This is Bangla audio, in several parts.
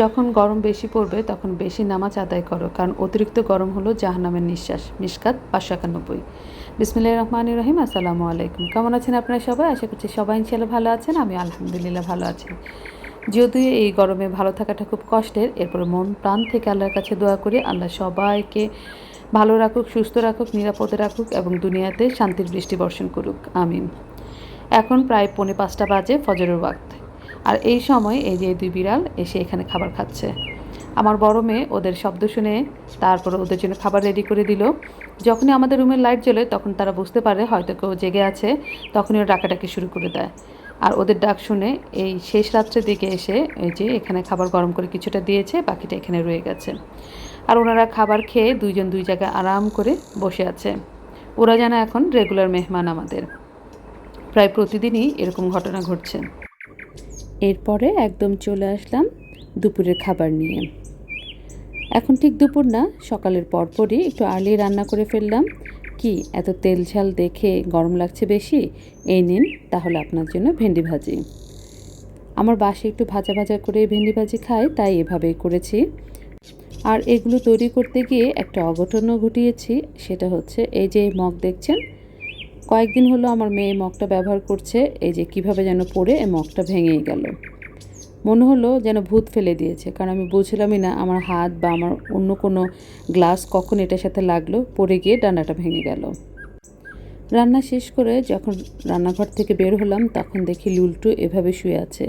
যখন গরম বেশি পড়বে, তখন বেশি নামাজ আদায় করো, কারণ অতিরিক্ত গরম হলো জাহান্নামের নিঃশ্বাস। মিসকাত পাঁচশো একানব্বই। বিসমিল্লাহ রহমান রহিম, আসসালামু আলাইকুম। কেমন আছেন আপনারা সবাই? আশা করছি সবাই ইনশাল্লাহ ভালো আছেন আমি আলহামদুলিল্লাহ ভালো আছি। যদিও এই গরমে ভালো থাকাটা খুব কষ্টের, এরপরে মন প্রাণ থেকে আল্লাহর কাছে দোয়া করি, আল্লাহ সবাইকে ভালো রাখুক, সুস্থ রাখুক, নিরাপদে রাখুক এবং দুনিয়াতে শান্তির বৃষ্টি বর্ষণ করুক, আমিন। এখন প্রায় পৌনে পাঁচটা বাজে ফজরের ওয়াক্ত। আর এই সময় এই যে দুই বিড়াল এসে এখানে খাবার খাচ্ছে। আমার বড় মেয়ে ওদের শব্দ শুনে তারপর ওদের জন্য খাবার রেডি করে দিল। যখনই আমাদের রুমের লাইট জ্বলে তখন তারা বুঝতে পারে হয়তো কেউ জেগে আছে, তখনই ও ডাকাডাকি শুরু করে দেয়। আর ওদের ডাক শুনে এই শেষ রাত্রের দিকে এসে এই যে এখানে খাবার গরম করে কিছুটা দিয়েছে, বাকিটা এখানে রয়ে গেছে। আর ওনারা খাবার খেয়ে দুইজন দুই জায়গায় আরাম করে বসে আছে। ওরা যেন এখন রেগুলার মেহমান আমাদের। প্রায় প্রতিদিনই এরকম ঘটনা ঘটছে। এরপরে একদম চলে আসলাম দুপুরের খাবার নিয়ে। এখন ঠিক দুপুর না, সকালের পরপরই একটু আর্লি রান্না করে ফেললাম। কি, এত তেল ঝাল দেখে গরম লাগছে বেশি? এই নিন, তাহলে আপনার জন্য ভেন্ডি ভাজি। আমার বাসে একটু ভাজা ভাজা করে ভেন্ডি ভাজি খাই, তাই এভাবেই করেছি। আর এগুলো তৈরি করতে গিয়ে একটা অঘটনও ঘটিয়েছি, সেটা হচ্ছে এই যে মগ দেখছেন? কয়েকদিন হলো আমার মেয়ে মগটা ব্যবহার করছে, এই যে কীভাবে যেন পড়ে এই মগটা ভেঙেই গেল। মনে হলো যেন ভূত ফেলে দিয়েছে, কারণ আমি বুঝলামই না আমার হাত বা আমার অন্য কোনো গ্লাস কখন এটার সাথে লাগল, পড়ে গিয়ে ডান্ডাটা ভেঙে গেল। রান্না শেষ করে যখন রান্নাঘর থেকে বের হলাম, তখন দেখি লুলটু এভাবে শুয়ে আছে।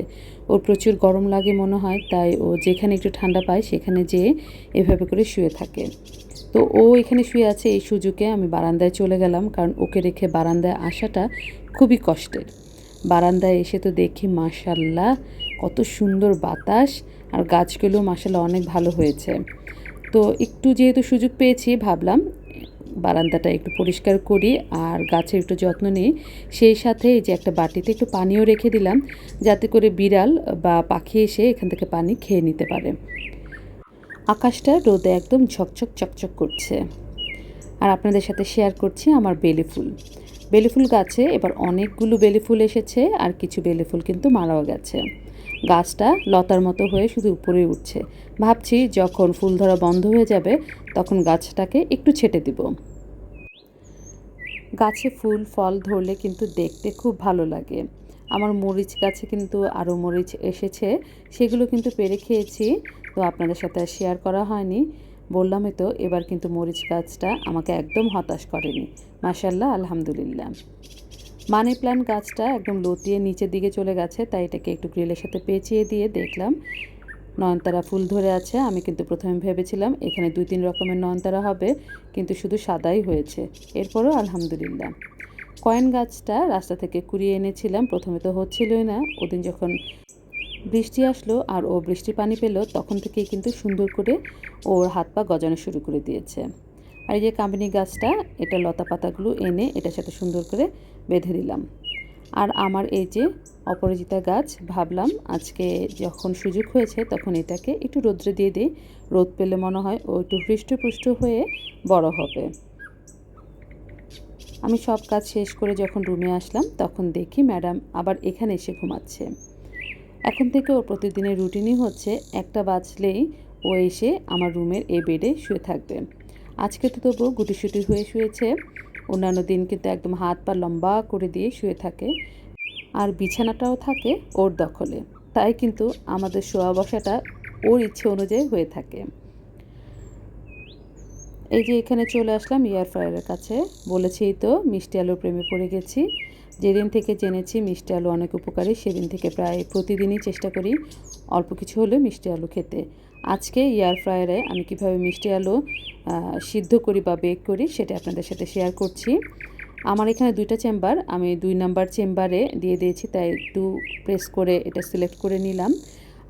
ওর প্রচুর গরম লাগে মনে হয়, তাই ও যেখানে একটু ঠান্ডা পায় সেখানে যেয়ে এভাবে করে শুয়ে থাকে। তো ও এখানে শুয়ে আছে এই সুযোগে আমি বারান্দায় চলে গেলাম, কারণ ওকে রেখে বারান্দায় আসাটা খুবই কষ্টের। বারান্দায় এসে তো দেখি মাশাল্লাহ কত সুন্দর বাতাস আর গাছগুলো মাশাল্লাহ অনেক ভালো হয়েছে। তো একটু যেহেতু সুযোগ পেয়েছি ভাবলাম বারান্দাটা একটু পরিষ্কার করি আর গাছের একটু যত্ন নিই। সেই সাথে যে একটা বাটিতে একটু পানিও রেখে দিলাম, যাতে করে বিড়াল বা পাখি এসে এখান থেকে পানি খেয়ে নিতে পারে। আকাশটা রোদে একদম ঝকঝক, চকচক করছে। আর আপনাদের সাথে শেয়ার করছি আমার বেলি ফুল। বেলি ফুল গাছে এবার অনেকগুলো বেলি ফুল এসেছে আর কিছু বেলি ফুল কিন্তু মারাও গেছে। গাছটা লতার মতো হয়ে শুধু উপরে উঠছে। ভাবছি যখন ফুল ধরা বন্ধ হয়ে যাবে তখন গাছটাকে একটু ছেটে দিব। গাছে ফুল, ফল ধরলে কিন্তু দেখতে খুব ভালো লাগে। আমার মরিচ গাছে কিন্তু আরও মরিচ এসেছে। সেগুলো কিন্তু পেরে খেয়েছি। তো আপনাদের সাথে শেয়ার করা হয়নি। বললামই তো, এবার কিন্তু মরিচ গাছটা আমাকে একদম হতাশ করেনি। মাসাল্লাহ আলহামদুলিল্লাহ। মানি প্ল্যান্ট গাছটা একদম লতিয়ে নিচের দিকে চলে গেছে, তাই এটাকে একটু গ্রিলের সাথে পেঁচিয়ে দিয়ে দেখলাম। নয়নতারা ফুল ধরে আছে, আমি কিন্তু প্রথমে ভেবেছিলাম এখানে দুই তিন রকমের নয়নতারা হবে, কিন্তু শুধু সাদাই হয়েছে। এরপরও আলহামদুলিল্লাহ। কয়েন গাছটা রাস্তা থেকে কুড়িয়ে এনেছিলাম, প্রথমে তো হচ্ছিলই না। ওদিন যখন বৃষ্টি আসলো আর ও বৃষ্টির পানি পেল তখন থেকেই কিন্তু সুন্দর করে ওর হাত পা গজানো শুরু করে দিয়েছে। আর এই যে কামিনী গাছটা, এটা লতা পাতাগুলো এনে এটার সাথে সুন্দর করে বেঁধে দিলাম। আর আমার এই যে অপরাজিতা গাছ, ভাবলাম আজকে যখন সুযোগ হয়েছে তখন এটাকে একটু রোদ্রে দিয়ে দিই। রোদ পেলে মনে হয় ও একটু হৃষ্টপুষ্ট হয়ে বড় হবে। আমি সব কাজ শেষ করে যখন রুমে আসলাম তখন দেখি ম্যাডাম আবার এখানে এসে ঘুমাচ্ছে। এখন থেকে ওর প্রতিদিনের রুটিনই হচ্ছে, একটা বাজলেই ও এসে আমার রুমের এই বেডে শুয়ে থাকবে। আজকে তো তবু গুটিসুটি হয়ে শুয়েছে। অন্যান্য দিন কিন্তু একদম হাত পা লম্বা করে দিয়ে শুয়ে থাকে। আর বিছানাটাও থাকে ওর দখলে। তাই কিন্তু আমাদের শোয়া বসাটা ওর ইচ্ছে অনুযায়ী হয়ে থাকে। এই যে এখানে চলে আসলাম এয়ার ফ্রায়ারের কাছে। বলেছি তো, মিষ্টি আলুর প্রেমে পড়ে গেছি। যেদিন থেকে জেনেছি মিষ্টি আলু অনেক উপকারী, সেদিন থেকে প্রায় প্রতিদিনই চেষ্টা করি অল্প কিছু হলেও মিষ্টি আলু খেতে। আজকে এয়ার ফ্রায়ারে আমি কীভাবে মিষ্টি আলু সিদ্ধ করি বা বেক করি সেটা আপনাদের সাথে শেয়ার করছি। আমার এখানে দুইটা চেম্বার আমি দুই নাম্বার চেম্বারে দিয়ে দিয়েছি, তাই একটু প্রেস করে এটা সিলেক্ট করে নিলাম।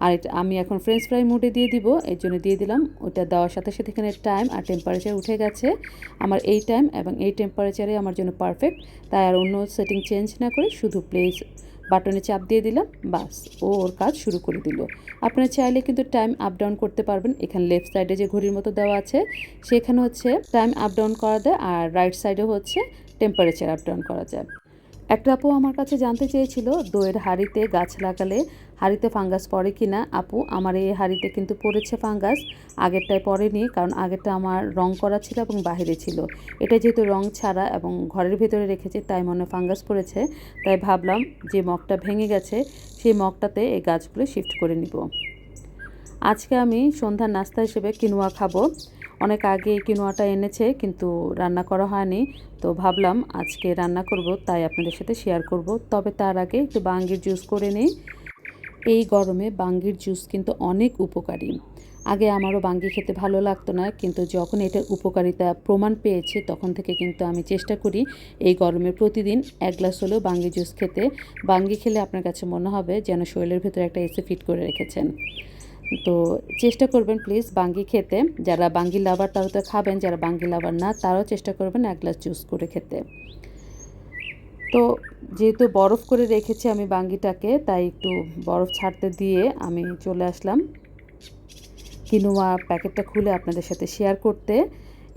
আর এটা আমি এখন ফ্রেঞ্চ ফ্রাই মোডে দিয়ে দিব, এর জন্য দিয়ে দিলাম। ওটা দেওয়ার সাথে সাথে এখানে টাইম আর টেম্পারেচার উঠে গেছে। আমার এই টাইম এবং এই টেম্পারেচারে আমার জন্য পারফেক্ট তাই আর অন্য সেটিং চেঞ্জ না করে শুধু প্লেস বাটনে চাপ দিয়ে দিলাম, বাস, ও ওর কাজ শুরু করে দিল। আপনারা চাইলে কিন্তু টাইম আপ ডাউন করতে পারবেন। এখানে লেফট সাইডে যে ঘড়ির মতো দেওয়া আছে, সেখানে হচ্ছে টাইম আপ ডাউন করা যায় আর রাইট সাইডে হচ্ছে টেম্পারেচার আপ ডাউন করা যায়। একটা আপু আমার কাছে জানতে চেয়েছিল, দইয়ের হাঁড়িতে গাছ লাগালে হাঁড়িতে ফাঙ্গাস পড়ে কি না আপু, আমার এই হাঁড়িতে কিন্তু পড়েছে ফাঙ্গাস, আগেরটায় পড়েনি কারণ আগেরটা আমার রং করা ছিল এবং বাইরে ছিল। এটা যেহেতু রং ছাড়া এবং ঘরের ভিতরে রেখেছি, তাই মনে ফাঙ্গাস পড়েছে। তাই ভাবলাম যে মগটা ভেঙে গেছে, সেই মগটাতে এই গাছগুলো শিফট করে নিব। আজকে আমি সন্ধ্যার নাস্তা হিসেবে কিনোয়া খাব। অনেক আগে কিনোয়াটা এনেছে, কিন্তু রান্না করা হয়নি। তো ভাবলাম আজকে রান্না করব, তাই আপনাদের সাথে শেয়ার করব। তবে তার আগে একটু বাঙ্গির জুস করে নিই। এই গরমে বাঙ্গির জুস কিন্তু অনেক উপকারী। আগে আমারও বাঙ্গি খেতে ভালো লাগতো না, কিন্তু যখন এটার উপকারিতা প্রমাণ পেয়েছি, তখন থেকে কিন্তু আমি চেষ্টা করি এই গরমে প্রতিদিন এক গ্লাস হলেও বাঙ্গি জুস খেতে। বাঙ্গি খেলে আপনার কাছে মনে হবে যেন শরীরের ভেতরে একটা এসে ফিট করে রেখেছেন। তো চেষ্টা করবেন প্লিজ বাঙ্গি খেতে। যারা বাঙ্গি লাভার তারা তো খাবেন, যারা বাঙ্গি লাভার না তারাও চেষ্টা করবেন এক গ্লাস জুস করে খেতে। তো যেহেতু বরফ করে রেখেছি আমি বাঙ্গিটাকে, তাই একটু বরফ ছাড়তে দিয়ে আমি চলে আসলাম। কিনোয়া প্যাকেটটা খুলে আপনাদের সাথে শেয়ার করতে।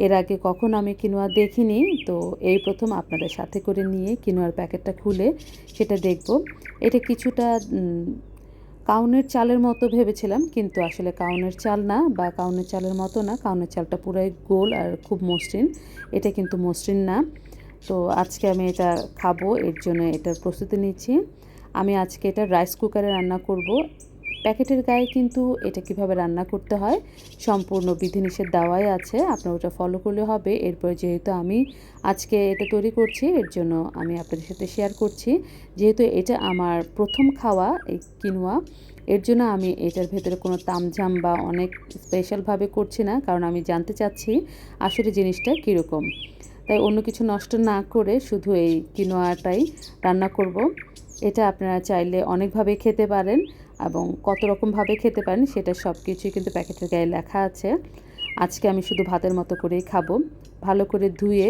এর আগে কখন আমি কিনোয়া দেখিনি, তো এই প্রথম আপনাদের সাথে করে নিয়ে কিনোয়ার প্যাকেটটা খুলে সেটা দেখব। এটা কিছুটা কাউনের চালের মতো ভেবেছিলাম, কিন্তু আসলে কাউনের চাল না বা কাউনের চালের মতো না। কাউনের চালটা পুরাই গোল আর খুব মসৃণ। এটা কিন্তু মসৃণ না। তো আজকে আমি এটা খাব, এর জন্য এটার প্রস্তুতি নিচ্ছি। আমি আজকে এটা রাইস কুকারে রান্না করব। প্যাকেটের গায়ে কিন্তু এটা কীভাবে রান্না করতে হয়, সম্পূর্ণ বিধিনিষেধ দেওয়াই আছে, আপনার ওটা ফলো করলে হবে। এরপর যেহেতু আমি আজকে এটা তৈরি করছি, এর জন্য আমি আপনাদের সাথে শেয়ার করছি। যেহেতু এটা আমার প্রথম খাওয়া এই কিনোয়া, এর জন্য আমি এটার ভেতরে কোনো তামঝাম বা অনেক স্পেশালভাবে করছি না, কারণ আমি জানতে চাচ্ছি আসলে জিনিসটা কীরকম। তাই অন্য কিছু নষ্ট না করে শুধু এই কিনোয়াটাই রান্না করব। এটা আপনারা চাইলে অনেকভাবে খেতে পারেন। এবং কত রকমভাবে খেতে পারেন সেটা সব কিছুই কিন্তু প্যাকেটের গায়ে লেখা আছে। আজকে আমি শুধু ভাতের মতো করেই খাব। ভালো করে ধুয়ে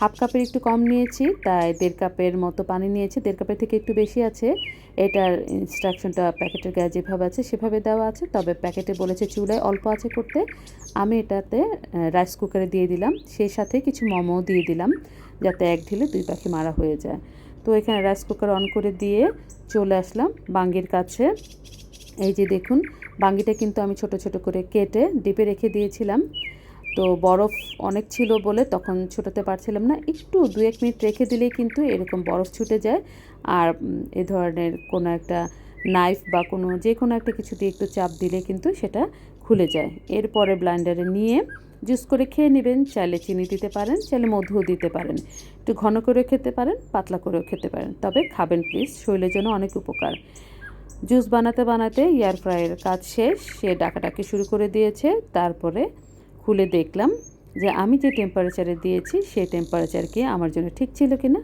হাফ কাপের একটু কম নিয়েছি, তাই দেড় কাপের মতো পানি নিয়েছি। দেড় কাপের থেকে একটু বেশি আছে। এটার ইনস্ট্রাকশনটা প্যাকেটের গায়ে যেভাবে আছে সেভাবে দেওয়া আছে। তবে প্যাকেটে বলেছে চুলায় অল্প আছে করতে। আমি এটাতে রাইস কুকারে দিয়ে দিলাম। সেই সাথে কিছু মোমো দিয়ে দিলাম, যাতে এক ঢিলে দুই পাখি মারা হয়ে যায়। তো এখানে রাইস কুকার অন করে দিয়ে চলে আসলাম বাঙ্গির কাছে। এই যে দেখুন, বাঙ্গিটা কিন্তু আমি ছোট ছোট করে কেটে ডিপে রেখে দিয়েছিলাম। তো বরফ অনেক ছিল বলে তখন ছুটাতে পারছিলাম না। একটু দু এক মিনিট রেখে দিলেই কিন্তু এরকম বরফ ছুটে যায়। আর এ ধরনের কোনো একটা নাইফ বা কোনো যে কোনো একটা কিছু দিয়ে একটু চাপ দিলে কিন্তু সেটা খুলে যায়। এরপরে ব্লাইন্ডারে নিয়ে জুস করে খেয়ে নেবেন, চাইলে চিনি দিতে পারেন, চাইলে মধুও দিতে পারেন। একটু ঘন করে খেতে পারেন, পাতলা করেও খেতে পারেন। তবে খাবেন প্লিজ শরীরের জন্য অনেক উপকার। জুস বানাতে বানাতে এয়ার ফ্রাইয়ের কাজ শেষ, সে ডাকাটাকে শুরু করে দিয়েছে। তারপরে খুলে দেখলাম যে আমি যে টেম্পারেচারে দিয়েছি সেই টেম্পারেচার কি আমার জন্য ঠিক ছিল কি না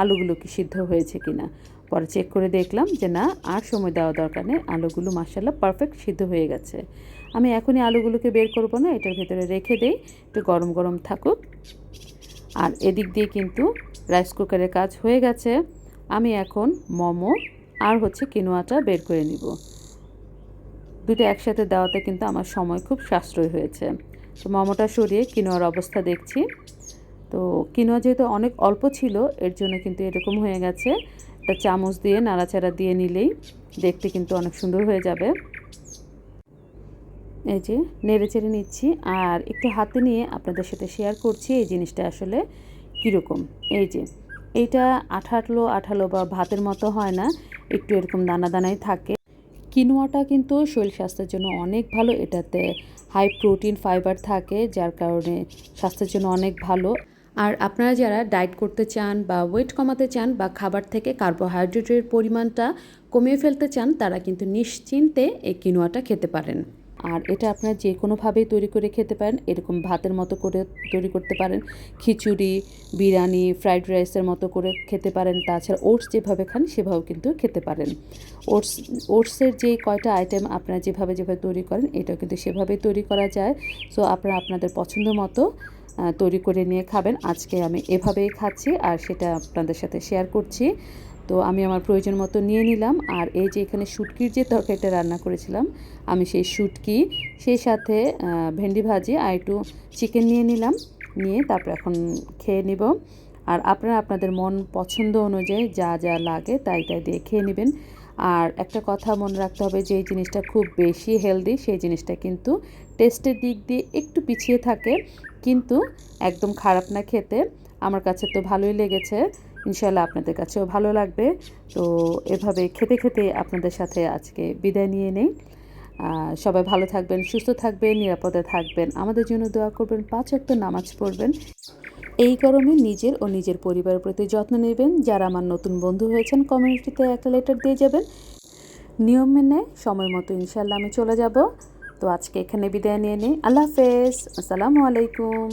আলুগুলো কি সিদ্ধ হয়েছে কি না পরে চেক করে দেখলাম যে না, আর সময় দেওয়া দরকার নেই। আলুগুলো মাসাল্লাহ পারফেক্ট সিদ্ধ হয়ে গেছে। আমি এখনই আলুগুলোকে বের করব না, এটার ভেতরে রেখে দেই। একটু গরম গরম থাকুক। আর এদিক দিয়ে কিন্তু রাইস কুকারের কাজ হয়ে গেছে। আমি এখন মোমো আর হচ্ছে কিনোয়াটা বের করে নিব। দুটো একসাথে দেওয়াতে কিন্তু আমার সময় খুব সাশ্রয় হয়েছে। তো মোমোটা সরিয়ে কিনোয়ার অবস্থা দেখছি। তো কিনোয়া যেহেতু অনেক অল্প ছিল, এর জন্য কিন্তু এরকম হয়ে গেছে। একটা চামচ দিয়ে নাড়াচাড়া দিয়ে নিলেই দেখতে কিন্তু অনেক সুন্দর হয়ে যাবে। এই যে নেড়ে চেড়ে নিচ্ছি আর একটু হাতে নিয়ে আপনাদের সাথে শেয়ার করছি এই জিনিসটা আসলে কীরকম। এই যে এইটা আঠালো আঠালো বা ভাতের মতো হয় না, একটু এরকম দানা দানাই থাকে। কিনোয়াটা কিন্তু শরীর স্বাস্থ্যের জন্য অনেক ভালো, এটাতে হাই প্রোটিন ফাইবার থাকে, যার কারণে স্বাস্থ্যের জন্য অনেক ভালো। আর আপনারা যারা ডায়েট করতে চান বা ওয়েট কমাতে চান বা খাবার থেকে কার্বোহাইড্রেটের পরিমাণটা কমিয়ে ফেলতে চান, তারা কিন্তু নিশ্চিন্তে এই কিনোয়াটা খেতে পারেন। আর এটা আপনারা যে কোনোভাবেই তৈরি করে খেতে পারেন, এরকম ভাতের মতো করে তৈরি করতে পারেন, খিচুড়ি, বিরিয়ানি, ফ্রাইড রাইসের মতো করে খেতে পারেন, তাছাড়া ওটস যেভাবে খান সেভাবেও কিন্তু খেতে পারেন। ওটস, ওটসের যে কয়টা আইটেম আপনারা যেভাবে যেভাবে তৈরি করেন, এটাও কিন্তু সেভাবেই তৈরি করা যায়। সো আপনারা আপনাদের পছন্দ মতো তৈরি করে নিয়ে খাবেন। আজকে আমি এভাবেই খাচ্ছি আর সেটা আপনাদের সাথে শেয়ার করছি। তো আমি আমার প্রয়োজন মতো নিয়ে নিলাম। আর এই যে এখানে শুটকির যে তরকারিটা রান্না করেছিলাম, আমি সেই শুটকি, সেই সাথে ভেন্ডি ভাজি আর একটু চিকেন নিয়ে নিলাম। নিয়ে তারপর এখন খেয়ে নিব। আর আপনারা, আপনাদের মন পছন্দ অনুযায়ী যা যা লাগে তাই তাই দিয়ে খেয়ে নেবেন। আর একটা কথা মনে রাখতে হবে, যে এই জিনিসটা খুব বেশি হেলদি সেই জিনিসটা কিন্তু টেস্টের দিক দিয়ে একটু পিছিয়ে থাকে। কিন্তু একদম খারাপ না খেতে আমার কাছে তো ভালোই লেগেছে। ইনশাল্লাহ আপনাদের কাছেও ভালো লাগবে। তো এভাবে খেতে খেতে আপনাদের সাথে আজকে বিদায় নিয়ে নেই। সবাই ভালো থাকবেন, সুস্থ থাকবেন, নিরাপদে থাকবেন। আমাদের জন্য দোয়া করবেন, পাঁচ ওয়াক্ত নামাজ পড়বেন। এই গরমে নিজের ও নিজের পরিবারের প্রতি যত্ন নেবেন। যারা আমার নতুন বন্ধু হয়েছেন, কমিউনিটিতে একটা লেটার দিয়ে যাবেন। নিয়ম মেনে সময় মতো ইনশাল্লাহ আমি চলে যাব। তো আজকে এখানে বিদায় নিয়ে নিই। আল্লাহ হাফেজ। আসসালামু আলাইকুম।